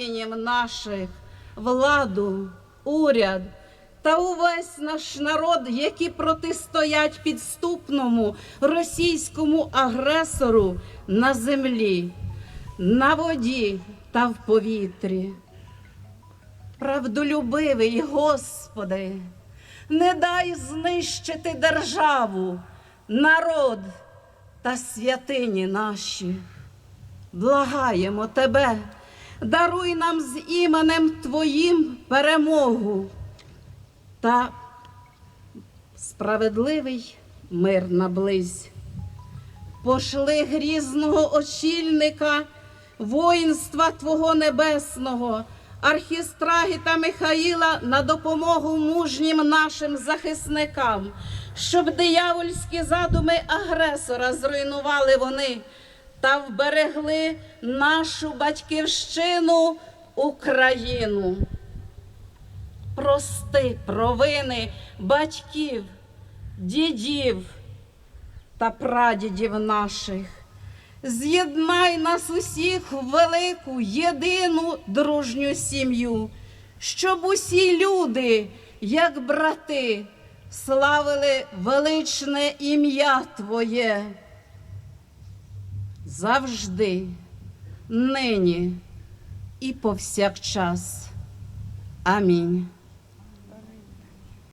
воїнів наших, владу, уряд та увесь наш народ, які протистоять підступному російському агресору на землі, на воді та в повітрі. Правдолюбивий, Господи, не дай знищити державу, народ та святині наші. Благаємо Тебе, даруй нам з іменем Твоїм перемогу та справедливий мир наблизь. Пошли грізного очільника воїнства Твого Небесного, архістраги Михаїла на допомогу мужнім нашим захисникам, щоб диявольські задуми агресора зруйнували вони та вберегли нашу батьківщину Україну. Прости провини батьків, дідів та прадідів наших. З'єднай нас усіх в велику, єдину дружню сім'ю, щоб усі люди, як брати, славили величне ім'я Твоє. Завжди, нині і повсякчас. Амінь.